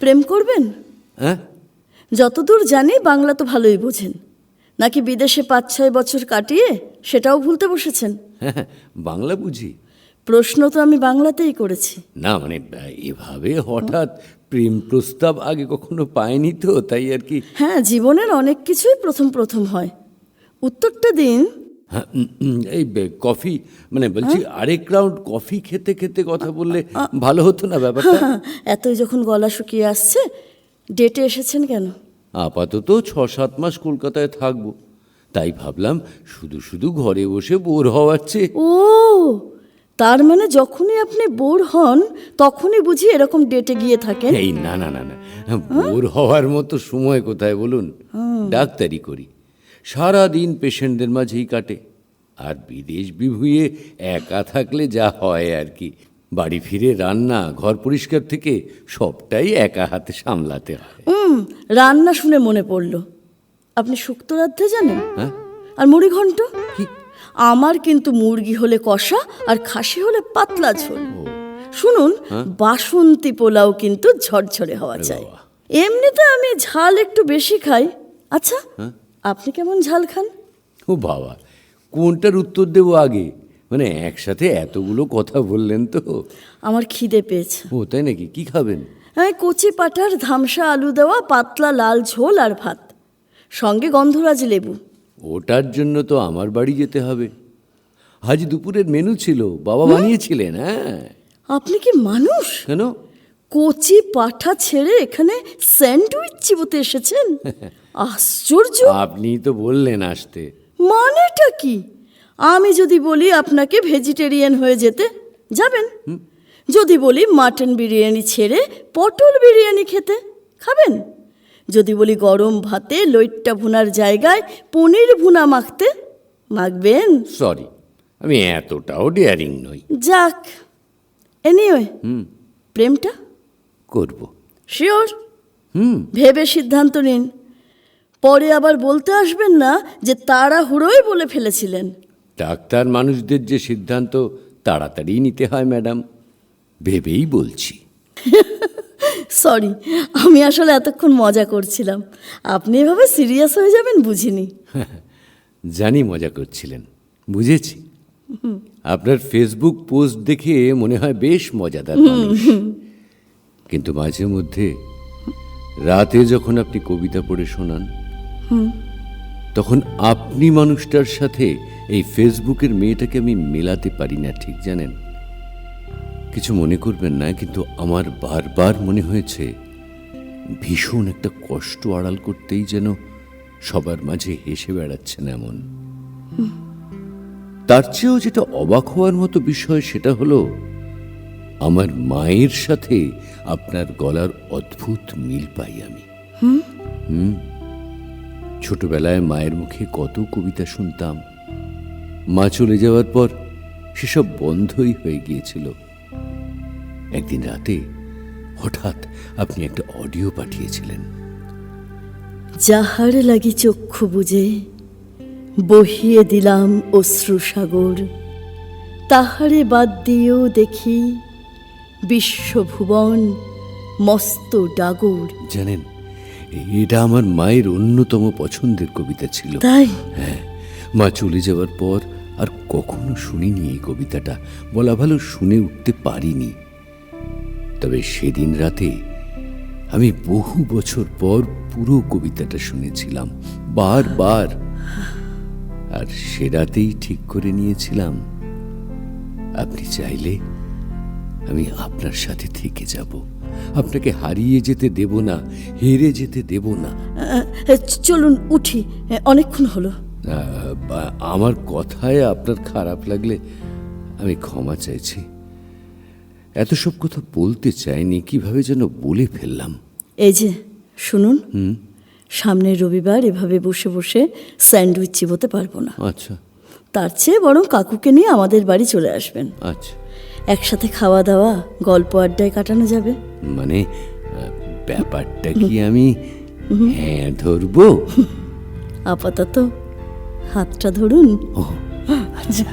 প্রেম করবেন? হ্যাঁ। যতদূর জানি বাংলা তো ভালোই বোঝেন। নাকি বিদেশে পাঁচ ছয় বছর কাটিয়ে সেটাও ভুলতে বসেছেন? হ্যাঁ, বাংলা বুঝি। প্রশ্ন তো আমি বাংলাতেই করেছি। না মানে এভাবে হঠাৎ প্রেম প্রস্তাব আগে কখনো পায়নি তো তাই আর কি? হ্যাঁ জীবনের অনেক কিছুই প্রথম প্রথম হয়। উত্তরটা দিন। হ্যাঁ, এই বে- কফি মানে বলছি আরেক রাউন্ড কফি খেতে খেতে কথা বললে ভালো হতো না ব্যাপারটা? এতই যখন গলা শুকিয়ে আসছে ডেটে এসেছেন কেন? আপাতত ছ সাত মাস কলকাতায় থাকব। তাই ভাবলাম শুধু শুধু ঘরে বসে বোর হওয়ার চেয়ে ও তার মানে যখনই আপনি বোর হন তখনই বুঝি এরকম ডেটে গিয়ে থাকেন? এই না না না না। বোর হওয়ার মতো সময় কোথায় বলুন? ডাক্তারি করি। সারা দিন পেশেন্টদের মাঝেই কাটে। আর বিদেশ বিভুঁয়ে একা থাকলে যা হয় আর কি। বাড়ি ফিরে রান্না ঘর পরিষ্কার থেকে সবটাই একা হাতে সামলাতে হয়। হুম রান্না শুনে মনে পড়ল। আপনি শুক্তরাধ্যে জানেন? হ্যাঁ। আর মুড়ি ঘন্ট? আমার কিন্তু মুরগি হলে কষা আর খাসি হলে পাতলা ঝোল। শুনুন বাসন্তী পোলাও কিন্তু ঝরঝরে হওয়া চাই। এমনিতে আমি ঝাল একটু বেশি খাই। আচ্ছা আপনি কেমন ঝাল খান? ও বাবা কোনটার উত্তর দেবো আগে? মানে একসাথে এতগুলো কথা বললেন তো। আমার খিদে পেয়েছে। ও তাই নাকি? কি খাবেন? হ্যাঁ কচি পাটার ধামসা আলু দেওয়া পাতলা লাল ঝোল আর ভাত। সঙ্গে গন্ধরাজ লেবু। ওটার জন্য তো আমার বাড়ি যেতে হবে। আজ দুপুরের মেনু ছিল বাবা বানিয়েছিলেন হ্যাঁ। আপনি কি মানুষ? কেন? কচি পাঠা ছেড়ে এখানে স্যান্ডউইচ চিবোতে এসেছেন? আশ্চর্য। আপনি তো বললেন আসতে। মানেটা কি? আমি যদি বলি আপনাকে ভেজিটেরিয়ান হয়ে যেতে যাবেন? যদি বলি মাটন বিরিয়ানি ছেড়ে পটল বিরিয়ানি খেতে খাবেন? যদি বলি গরম ভাতে লইট্টা ভুনার জায়গায় পনির ভুনা মাখতে মাখবেন? সরি আমি এতটাও ডেয়ারিং নই। যাক এনিওয়ে প্রেমটা? করব। Sure hmm. ভেবে সিদ্ধান্ত নিন। পরে আবার বলতে আসবেন না যে তারা তাড়াহুড়োই বলে ফেলেছিলেন। ডাক্তার মানুষদের যে সিদ্ধান্ত তাড়াতাড়ি নিতে হয় ম্যাডাম। ভেবেই বলছি। সরি আমি আসলে এতক্ষণ মজা করছিলাম। আপনি এভাবে সিরিয়াস হয়ে যাবেন বুঝিনি। জানি মজা করছিলেন বুঝেছি। আপনার ফেসবুক পোস্ট দেখে মনে হয় বেশ মজাদার মানুষ। কিন্তু মাঝে মধ্যে রাতে যখন আপনি কবিতা পড়ে শোনান তখন আপনি মানুষটার সাথে এই ফেসবুকের মেয়েটাকে আমি মেলাতে পারি না ঠিক জানেন? কিছু মনে করবেন না কিন্তু আমার বারবার মনে হয়েছে ভীষণ একটা কষ্ট আড়াল করতেই যেন সবার মাঝে হেসে বেড়াচ্ছেন এমন। তার চেয়েও যেটা অবাক হওয়ার মতো বিষয় সেটা হলো আমার মায়ের সাথে আপনার গলার অদ্ভুত মিল পাই আমি। হুম। ছোটবেলায় মায়ের মুখে কত কবিতা শুনতাম। মা চলে যাওয়ার পর সেসব বন্ধই হয়ে গিয়েছিল। একদিন রাতে হঠাৎ আপনি একটা অডিও পাঠিয়েছিলেন। যাহার লাগি চক্ষু বুঝে বহিয়ে দিলাম অশ্রু সাগর। তাহারে বাদ দিয়েও দেখি বিশ্বভুবন মস্ত ডাগর। জানেন এটা আমার মায়ের অন্যতম পছন্দের কবিতা ছিল। তাই? হ্যাঁ। মা চলে যাওয়ার পর আর কখনো শুনিনি এই কবিতাটা। বলা ভালো শুনে উঠতে পারিনি। তবে সেদিন রাতে আমি বহু বছর পর পুরো কবিতাটা শুনেছিলাম। বারবার আর সে রাতেই ঠিক করে নিয়েছিলাম। আপনি চাইলে আমি আপনার সাথে থেকে যাব। আপনাকে হারিয়ে যেতে দেব না হেরে যেতে দেব না। চলুন উঠি। অনেকক্ষণ হলো। আমার কথায় আপনার খারাপ লাগলে আমি ক্ষমা চাইছি। এত সব কথা বলতে চাইনি কীভাবে যেন বলে ফেললাম। এই যে শুনুন। সামনের রবিবার এভাবে বসে বসে স্যান্ডউইচ চিবোতে পারব না। আচ্ছা। তার চেয়ে বরং কাকুকে নিয়ে আমাদের বাড়ি চলে আসবেন। আচ্ছা। একসাথে খাওয়া দাওয়া গল্প আড্ডায় কাটানো যাবে। মানে ব্যাপারটা কি আমি হ্যাঁ ধরবো? আপাতত হাতটা ধরুন। ও আচ্ছা।